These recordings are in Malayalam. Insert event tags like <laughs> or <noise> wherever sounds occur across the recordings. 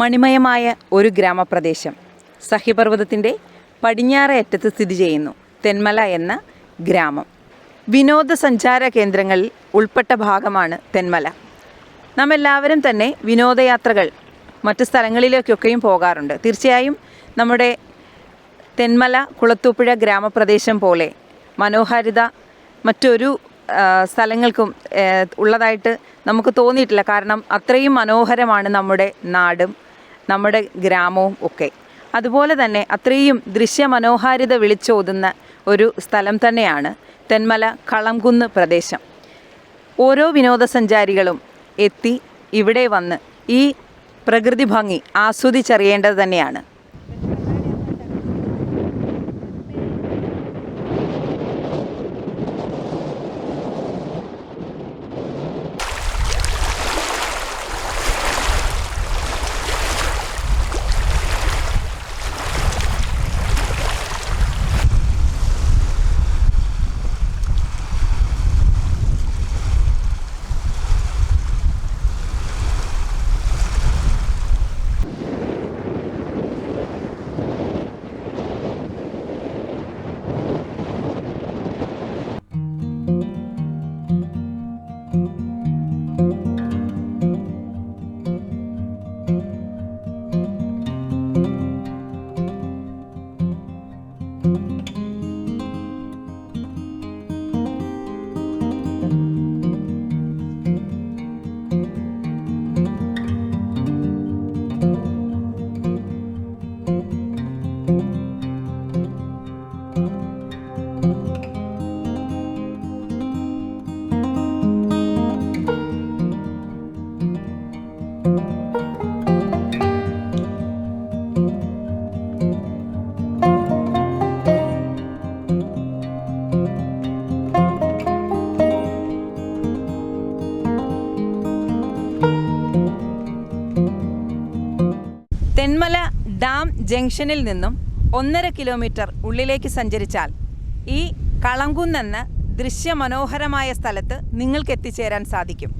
മണിമയമായ ഒരു ഗ്രാമപ്രദേശം സഹ്യപർവതത്തിന്റെ പടിഞ്ഞാറേ അറ്റത്ത് സ്ഥിതി ചെയ്യുന്നു. തെന്മല എന്ന ഗ്രാമം. വിനോദസഞ്ചാര കേന്ദ്രങ്ങളിൽ ഉൾപ്പെട്ട ഭാഗമാണ് തെന്മല. നാം എല്ലാവരും തന്നെ വിനോദയാത്രകൾ മറ്റ് സ്ഥലങ്ങളിലേക്കൊക്കെയും പോകാറുണ്ട്. തീർച്ചയായും നമ്മുടെ തെന്മല കുളത്തൂപ്പുഴ ഗ്രാമപ്രദേശം പോലെ മനോഹാരിത മറ്റൊരു സ്ഥലങ്ങൾക്കും ഉള്ളതായിട്ട് നമുക്ക് തോന്നിയിട്ടില്ല. കാരണം അത്രയും മനോഹരമാണ് നമ്മുടെ നാടും. നമ്മുടെ ഗ്രാമവും ഒക്കെ. അതുപോലെ തന്നെ അത്രയും ദൃശ്യമനോഹാരിത വിളിച്ചോതുന്ന ഒരു സ്ഥലം തന്നെയാണ് തെന്മല കളംകുന്ന് പ്രദേശം. ഓരോ വിനോദസഞ്ചാരികളും എത്തി ഇവിടെ വന്ന് ഈ പ്രകൃതി ഭംഗി ആസ്വദിച്ചറിയേണ്ടത് തന്നെയാണ്. ജംഗ്ഷനിൽ നിന്നും ഒന്നര കിലോമീറ്റർ ഉള്ളിലേക്ക് സഞ്ചരിച്ചാൽ ഈ കളങ്കുന്നെന്ന് ദൃശ്യമനോഹരമായ സ്ഥലത്ത് നിങ്ങൾക്ക് എത്തിച്ചേരാൻ സാധിക്കും.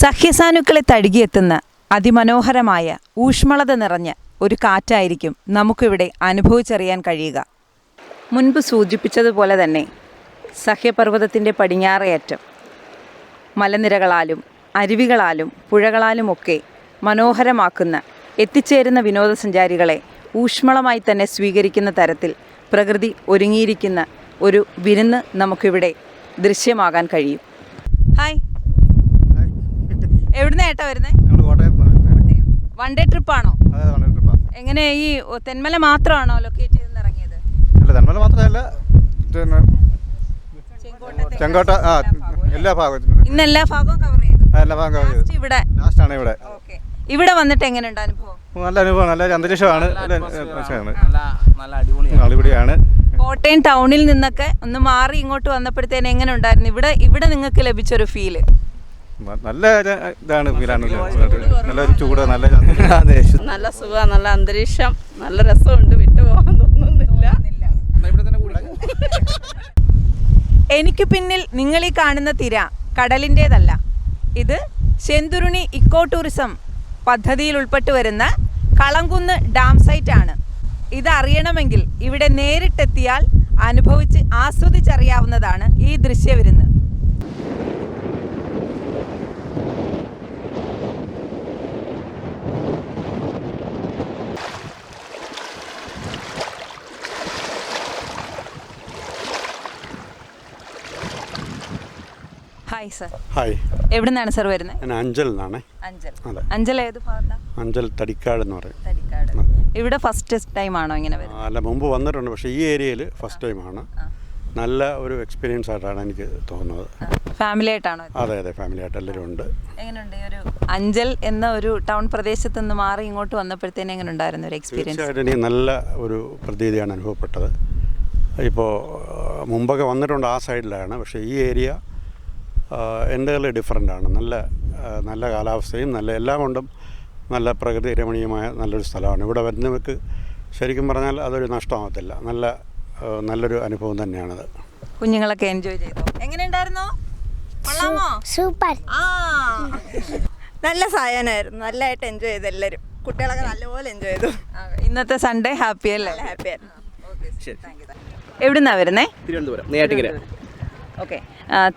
സഹ്യസാനുക്കളെ തഴുകിയെത്തുന്ന അതിമനോഹരമായ ഊഷ്മളത നിറഞ്ഞ ഒരു കാറ്റായിരിക്കും നമുക്കിവിടെ അനുഭവിച്ചറിയാൻ കഴിയുക. മുൻപ് സൂചിപ്പിച്ചതുപോലെ തന്നെ സഹ്യപർവതത്തിന്റെ പടിഞ്ഞാറേയറ്റം. മലനിരകളാലും അരുവികളാലും പുഴകളാലുമൊക്കെ മനോഹരമാക്കുന്ന എത്തിച്ചേരുന്ന വിനോദസഞ്ചാരികളെ ഊഷ്മളമായി തന്നെ സ്വീകരിക്കുന്ന തരത്തിൽ പ്രകൃതി ഒരുങ്ങിയിരിക്കുന്ന ഒരു വിരുന്ന് നമുക്കിവിടെ ദൃശ്യമാകാൻ കഴിയും. ഹായ്. എവിടുന്ന ഏട്ടാ വരുന്നത് ഞങ്ങൾ കോട്ടയത്ത് നിന്ന് വരുന്നത്. വൺ ഡേ ട്രിപ്പാണോ അതെ വൺ ട്രിപ്പാ എങ്ങനെ ഈ തെന്മല മാത്രമാണോ ലൊക്കേറ്റ് ചെയ്ത് ഇറങ്ങിയത് അല്ല തെന്മല മാത്രമല്ല ചെങ്കോട്ട ആ എല്ലാ ഭാഗവും ഇന്ന് എല്ലാ ഭാഗവും. കവർ ചെയ്തു. എല്ലാ ഭാഗവും കവർ ചെയ്തു. ഇവിടെ? ആണ് ഇവിടെ. ഓക്കെ ഇവിടെ വന്നിട്ട് എങ്ങനെയുണ്ട് അനുഭവം? നല്ല അനുഭവം നല്ല ഒരു അന്തരീക്ഷമാണ്. നല്ല അടിപൊളിയാണ്. കോട്ടയം ടൗണിൽ നിന്നൊക്കെ ഒന്ന് മാറി ഇങ്ങോട്ട് വന്നപ്പോഴത്തേന് എങ്ങനെ ഉണ്ടായിരുന്നു? ഇവിടെ ഇവിടെ നിങ്ങൾക്ക് ലഭിച്ചൊരു ഫീൽ മ- നല്ല ഇതാണ് ഫീലാണ് നല്ലൊരു ചൂട് നല്ല. <laughs> നല്ല സുഖ നല്ല അന്തരീക്ഷം നല്ല രസമുണ്ട് വിട്ടുപോകാൻ തോന്നുന്നില്ല. ഇവിടെ തന്നെ കൂടി <laughs> എനിക്ക് പിന്നിൽ നിങ്ങൾ ഈ കാണുന്ന തിര കടലിന്റേതല്ല. ഇത് ചെന്തുരുണി ഇക്കോ ടൂറിസം പദ്ധതിയിൽ ഉൾപ്പെട്ടു വരുന്ന കളംകുന്ന് ഡാം സൈറ്റ് ആണ് ഇത് അറിയണമെങ്കിൽ ഇവിടെ നേരിട്ടെത്തിയാൽ അനുഭവിച്ച് ആസ്വദിച്ചറിയാവുന്നതാണ് ഈ ദൃശ്യവിരുന്ന്. ഹായ് സർ ഹായ് എവിടെ നിന്നാണ് സർ വരുന്നത് ഞാൻ അഞ്ചൽ നിന്നാണേ അഞ്ചൽ. അതെ. അഞ്ചൽ ഏത് ഭാഗത്താണ് അഞ്ചൽ തടിക്കാട് എന്ന് പറയും. തടിക്കാട്. ഇവിടെ ഫസ്റ്റ് ടൈം ആണോ ഇങ്ങനെ വരുന്നത്? അല്ല മുമ്പ് വന്നിട്ടുണ്ട് പക്ഷേ ഈ ഏരിയയിൽ ഫസ്റ്റ് ടൈമാണ് നല്ല ഒരു എക്സ്പീരിയൻസ് ആയിട്ടാണ് എനിക്ക് തോന്നുന്നത്. ഫാമിലി ആയിട്ടാണോ? അതെ അതെ ഫാമിലി ആയിട്ട് എല്ലാവരും ഉണ്ട്. എങ്ങനെയുണ്ട് ഈ ഒരു അഞ്ചൽ എന്ന ഒരു ടൗൺ പ്രദേശത്ത് നിന്ന് മാറി ഇങ്ങോട്ട് വന്നപ്പോഴത്തേനും എങ്ങനെ ഉണ്ടായിരുന്നു ഒരു എക്സ്പീരിയൻസ് തീർച്ചയായിട്ടും എനിക്ക് നല്ല ഒരു പ്രതീതിയാണ് അനുഭവപ്പെട്ടത്. ഇപ്പോൾ മുമ്പൊക്കെ വന്നിട്ടുണ്ട് ആ സൈഡിലാണ് പക്ഷേ ഈ ഏരിയ എന്റെ ഡിഫറെന്റ് ആണ് നല്ല നല്ല കാലാവസ്ഥയും നല്ല എല്ലാം കൊണ്ടും നല്ല പ്രകൃതി രമണീയമായ നല്ലൊരു സ്ഥലമാണ്. ഇവിടെ വരുന്നവർക്ക് ശരിക്കും പറഞ്ഞാൽ അതൊരു നഷ്ടമാകത്തില്ല. നല്ല നല്ലൊരു അനുഭവം തന്നെയാണത്. കുഞ്ഞുങ്ങളൊക്കെ എൻജോയ് ചെയ്തു? എങ്ങനെയുണ്ടായിരുന്നു കൊള്ളാമോ? സൂപ്പർ. ആ. നല്ല സായനായിരുന്നു നല്ലതായിട്ട് എൻജോയ് ചെയ്തു എല്ലാവരും. കുട്ടികളൊക്കെ നല്ലപോലെ എൻജോയ് ചെയ്തു. ഇന്നത്തെ സൺഡേ ഹാപ്പി അല്ലേ? ഹാപ്പിയായിരുന്നു ശരി. എവിടുന്നാ വരുന്നേ? തിരുവനന്തപുരം നെയ്യാറ്റിക്കര ഓക്കെ.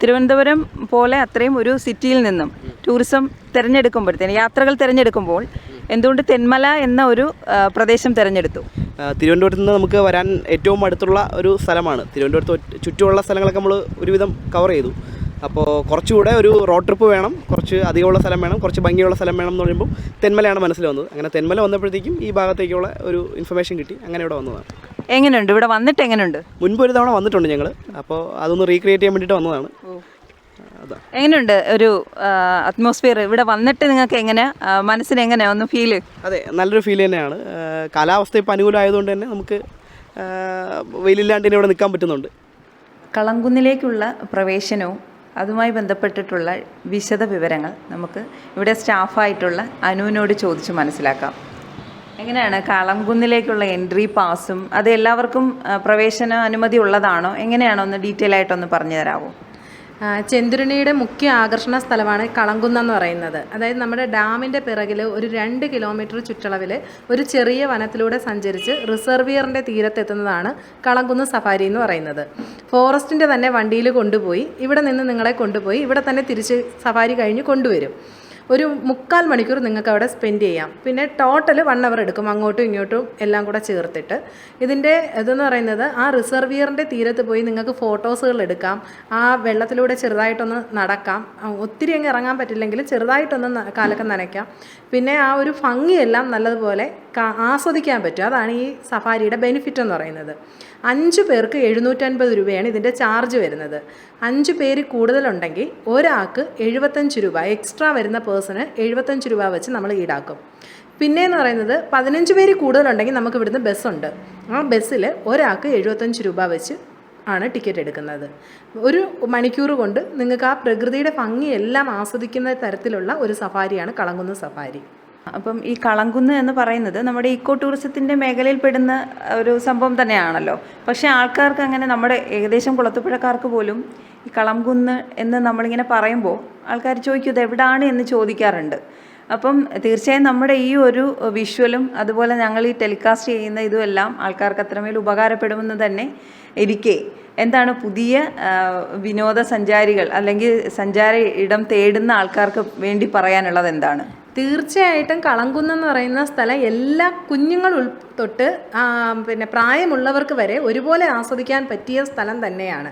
തിരുവനന്തപുരം പോലെ അത്രയും ഒരു സിറ്റിയിൽ നിന്നും ടൂറിസം തിരഞ്ഞെടുക്കുമ്പോഴത്തേന് യാത്രകൾ തിരഞ്ഞെടുക്കുമ്പോൾ എന്തുകൊണ്ട് തെന്മല എന്ന ഒരു പ്രദേശം തിരഞ്ഞെടുത്തു? തിരുവനന്തപുരത്ത് നിന്ന് നമുക്ക് വരാൻ ഏറ്റവും അടുത്തുള്ള ഒരു സ്ഥലമാണ്. തിരുവനന്തപുരത്ത് ചുറ്റുമുള്ള സ്ഥലങ്ങളൊക്കെ നമ്മൾ ഒരുവിധം കവർ ചെയ്തു. അപ്പോൾ കുറച്ചുകൂടെ ഒരു റോഡ് ട്രിപ്പ് വേണം കുറച്ച് അധികമുള്ള സ്ഥലം വേണം കുറച്ച് ഭംഗിയുള്ള സ്ഥലം വേണം എന്ന് പറയുമ്പോൾ തെന്മലയാണ് മനസ്സിൽ വന്നത്. അങ്ങനെ തെന്മല വന്നപ്പോഴത്തേക്കും ഈ ഭാഗത്തേക്കുള്ള ഒരു ഇൻഫർമേഷൻ കിട്ടി. അങ്ങനെ ഇവിടെ വന്നതാണ്. എങ്ങനെയുണ്ട്? ഇവിടെ വന്നിട്ട് എങ്ങനെയുണ്ട്? മുൻപ് ഒരു തവണ വന്നിട്ടുണ്ട് ഞങ്ങൾ അപ്പോൾ അതൊന്ന് റീക്രിയേറ്റ് ചെയ്യാൻ വേണ്ടിയിട്ട് വന്നതാണ്. അതാ. എങ്ങനെയുണ്ട് ഒരു അറ്റ്മോസ്ഫിയർ ഇവിടെ വന്നിട്ട് നിങ്ങൾക്ക് എങ്ങനെ മനസ്സിന് എങ്ങനെ ഒന്ന് ഫീൽ അതെ നല്ലൊരു ഫീൽ തന്നെയാണ്. കാലാവസ്ഥ ഇപ്പം അനുകൂലമായതുകൊണ്ട് തന്നെ നമുക്ക് വെയിലില്ലാണ്ട് ഇവിടെ നിൽക്കാൻ പറ്റുന്നുണ്ട്. കളങ്കുന്നിലേക്കുള്ള പ്രവേശനവും അതുമായി ബന്ധപ്പെട്ടിട്ടുള്ള വിശദ വിവരങ്ങൾ നമുക്ക് ഇവിടെ സ്റ്റാഫായിട്ടുള്ള അനുവിനോട് ചോദിച്ച് മനസ്സിലാക്കാം. എങ്ങനെയാണ് കളംകുന്നിലേക്കുള്ള എൻട്രി പാസും അത് എല്ലാവർക്കും പ്രവേശന അനുമതി ഉള്ളതാണോ? എങ്ങനെയാണോ ഒന്ന് ഡീറ്റെയിൽ ആയിട്ടൊന്ന് പറഞ്ഞു തരാമോ ചെന്തുരുണിയുടെ മുഖ്യ ആകർഷണ സ്ഥലമാണ് കളങ്കുന്ന് എന്ന് പറയുന്നത്. അതായത് നമ്മുടെ ഡാമിന്റെ പിറകിൽ ഒരു രണ്ട് കിലോമീറ്റർ ചുറ്റളവിൽ ഒരു ചെറിയ വനത്തിലൂടെ സഞ്ചരിച്ച് റിസർവിയറിന്റെ തീരത്തെത്തുന്നതാണ് കളങ്കുന്ന് സഫാരി എന്ന് പറയുന്നത്. ഫോറസ്റ്റിന്റെ തന്നെ വണ്ടിയിൽ കൊണ്ടുപോയി ഇവിടെ നിന്ന് നിങ്ങളെ കൊണ്ടുപോയി ഇവിടെ തന്നെ തിരിച്ച് സഫാരി കഴിഞ്ഞ് കൊണ്ടുവരും. ഒരു മുക്കാൽ മണിക്കൂർ നിങ്ങൾക്ക് അവിടെ സ്പെൻഡ് ചെയ്യാം. പിന്നെ ടോട്ടൽ വൺ അവർ എടുക്കും. അങ്ങോട്ടും ഇങ്ങോട്ടും എല്ലാം കൂടെ ചേർത്തിട്ട്. ഇതിന്റെ ഇതെന്ന് പറയുന്നത് ആ റിസർവിയറിന്റെ തീരത്ത് പോയി നിങ്ങൾക്ക് ഫോട്ടോസുകൾ എടുക്കാം. ആ വെള്ളത്തിലൂടെ ചെറുതായിട്ടൊന്ന് നടക്കാം. ഒത്തിരി അങ്ങ് ഇറങ്ങാൻ പറ്റില്ലെങ്കിൽ ചെറുതായിട്ടൊന്ന് കാലൊക്കെ നനയ്ക്കാം. പിന്നെ ആ ഒരു ഭംഗിയെല്ലാം നല്ലതുപോലെ ആസ്വദിക്കാൻ പറ്റും. അതാണ് ഈ സഫാരിയുടെ ബെനിഫിറ്റ് എന്ന് പറയുന്നത്. അഞ്ച് പേർക്ക് എഴുന്നൂറ്റൻപത് രൂപയാണ് ഇതിന്റെ ചാർജ് വരുന്നത്. അഞ്ച് പേര് കൂടുതലുണ്ടെങ്കിൽ ഒരാൾക്ക് എഴുപത്തഞ്ച് രൂപ എക്സ്ട്രാ വരുന്ന പേഴ്സണ് എഴുപത്തഞ്ച് രൂപ വെച്ച് നമ്മൾ ഈടാക്കും. പിന്നെയെന്ന് പറയുന്നത് പതിനഞ്ച് പേര് കൂടുതലുണ്ടെങ്കിൽ നമുക്ക് ഇവിടുന്ന് ബസ്സുണ്ട് ആ ബസ്സിൽ ഒരാൾക്ക് എഴുപത്തഞ്ച് രൂപ വെച്ച് ആണ് ടിക്കറ്റ് എടുക്കുന്നത്. ഒരു മണിക്കൂർ കൊണ്ട് നിങ്ങൾക്ക് ആ പ്രകൃതിയുടെ ഭംഗിയെല്ലാം ആസ്വദിക്കുന്ന തരത്തിലുള്ള ഒരു സഫാരിയാണ് കളങ്ങുന്ന സഫാരി. അപ്പം ഈ കളങ്കുന്ന് എന്ന് പറയുന്നത് നമ്മുടെ ഇക്കോ ടൂറിസത്തിന്റെ മേഖലയിൽ പെടുന്ന ഒരു സംഭവം തന്നെയാണല്ലോ. പക്ഷേ ആൾക്കാർക്ക് അങ്ങനെ നമ്മുടെ ഏകദേശം കുളത്തുപുഴക്കാർക്ക് പോലും ഈ കളംകുന്ന് എന്ന് നമ്മളിങ്ങനെ പറയുമ്പോൾ ആൾക്കാർ ചോദിക്കും എവിടാണ്? എന്ന് ചോദിക്കാറുണ്ട്. അപ്പം തീർച്ചയായും നമ്മുടെ ഈ ഒരു വിഷ്വലും അതുപോലെ ഞങ്ങൾ ഈ ടെലികാസ്റ്റ് ചെയ്യുന്ന ഇതുമെല്ലാം ആൾക്കാർക്ക് അത്രമേൽ ഉപകാരപ്പെടുമെന്ന് തന്നെ ഇരിക്കെ. എന്താണ് പുതിയ വിനോദസഞ്ചാരികൾ അല്ലെങ്കിൽ സഞ്ചാര ഇടം തേടുന്ന ആൾക്കാർക്ക് വേണ്ടി പറയാനുള്ളത് എന്താണ്? തീർച്ചയായിട്ടും കളങ്കുന്നെന്ന് പറയുന്ന സ്ഥലം എല്ലാ കുഞ്ഞുങ്ങൾ ഉൾ തൊട്ട് പിന്നെ പ്രായമുള്ളവർക്ക് വരെ ഒരുപോലെ ആസ്വദിക്കാൻ പറ്റിയ സ്ഥലം തന്നെയാണ്.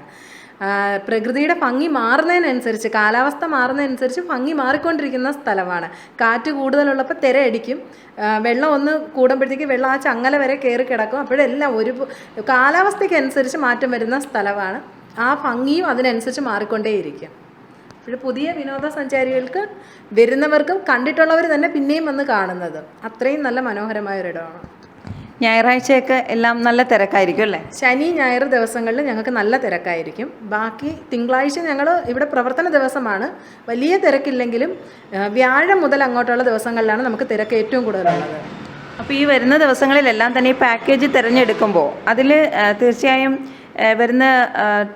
പ്രകൃതിയുടെ ഭംഗി മാറുന്നതിനനുസരിച്ച് കാലാവസ്ഥ മാറുന്നതിനനുസരിച്ച് ഭംഗി മാറിക്കൊണ്ടിരിക്കുന്ന സ്ഥലമാണ്. കാറ്റ് കൂടുതലുള്ളപ്പോൾ തിരയടിക്കും വെള്ളം ഒന്ന് കൂടുമ്പോഴത്തേക്ക് വെള്ളം ആ ചങ്ങല വരെ കയറി കിടക്കും. അപ്പോഴെല്ലാം ഒരു കാലാവസ്ഥയ്ക്ക് അനുസരിച്ച് മാറ്റം വരുന്ന സ്ഥലമാണ്. ആ ഭംഗിയും അതിനനുസരിച്ച് മാറിക്കൊണ്ടേയിരിക്കും. അപ്പോൾ പുതിയ വിനോദസഞ്ചാരികൾക്ക് വരുന്നവർക്കും കണ്ടിട്ടുള്ളവർ തന്നെ പിന്നെയും വന്ന് കാണുന്നത്. അത്രയും നല്ല മനോഹരമായ ഒരിടമാണ് ഞായറാഴ്ചയൊക്കെ എല്ലാം നല്ല തിരക്കായിരിക്കും അല്ലേ? ശനി ഞായർ ദിവസങ്ങളിൽ ഞങ്ങൾക്ക് നല്ല തിരക്കായിരിക്കും. ബാക്കി തിങ്കളാഴ്ച ഞങ്ങൾ ഇവിടെ പ്രവർത്തന ദിവസമാണ്. വലിയ തിരക്കില്ലെങ്കിലും വ്യാഴം മുതൽ അങ്ങോട്ടുള്ള ദിവസങ്ങളിലാണ് നമുക്ക് തിരക്ക് ഏറ്റവും കൂടുതലുള്ളത്. അപ്പോൾ ഈ വരുന്ന ദിവസങ്ങളിലെല്ലാം തന്നെ ഈ പാക്കേജ് തിരഞ്ഞെടുക്കുമ്പോൾ അതിൽ തീർച്ചയായും വരുന്ന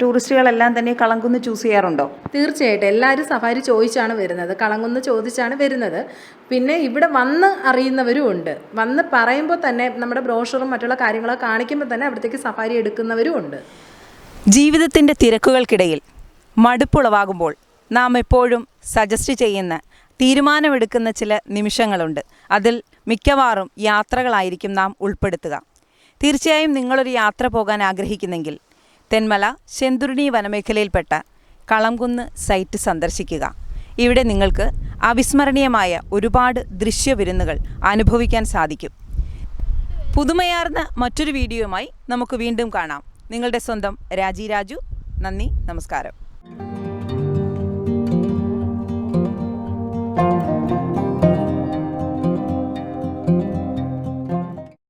ടൂറിസ്റ്റുകളെല്ലാം തന്നെ കളങ്കുന്ന് ചൂസ് ചെയ്യാറുണ്ടോ? തീർച്ചയായിട്ടും. എല്ലാവരും സഫാരി ചോദിച്ചാണ് വരുന്നത്. കളങ്കുന്ന് ചോദിച്ചാണ് വരുന്നത്. പിന്നെ ഇവിടെ വന്ന് അറിയുന്നവരും ഉണ്ട്. വന്ന് പറയുമ്പോൾ തന്നെ നമ്മുടെ ബ്രോഷറും മറ്റുള്ള കാര്യങ്ങളൊക്കെ കാണിക്കുമ്പോൾ തന്നെ അവിടത്തേക്ക് സഫാരി എടുക്കുന്നവരും ഉണ്ട്. ജീവിതത്തിന്റെ തിരക്കുകൾക്കിടയിൽ മടുപ്പുളവാകുമ്പോൾ നാം എപ്പോഴും സജസ്റ്റ് ചെയ്യുന്ന തീരുമാനമെടുക്കുന്ന ചില നിമിഷങ്ങളുണ്ട്. അതിൽ മിക്കവാറും യാത്രകളായിരിക്കും നാം ഉൾപ്പെടുത്തുക. തീർച്ചയായും നിങ്ങളൊരു യാത്ര പോകാൻ ആഗ്രഹിക്കുന്നെങ്കിൽ തെന്മല ശെന്തുരുണി വനമേഖലയിൽപ്പെട്ട കളംകുന്ന് സൈറ്റ് സന്ദർശിക്കുക. ഇവിടെ നിങ്ങൾക്ക് അവിസ്മരണീയമായ ഒരുപാട് ദൃശ്യ ദൃശ്യവിരുന്നുകൾ അനുഭവിക്കാൻ സാധിക്കും. പുതുമയാർന്ന മറ്റൊരു വീഡിയോയുമായി നമുക്ക് വീണ്ടും കാണാം. നിങ്ങളുടെ സ്വന്തം രാജി രാജു. നന്ദി നമസ്കാരം.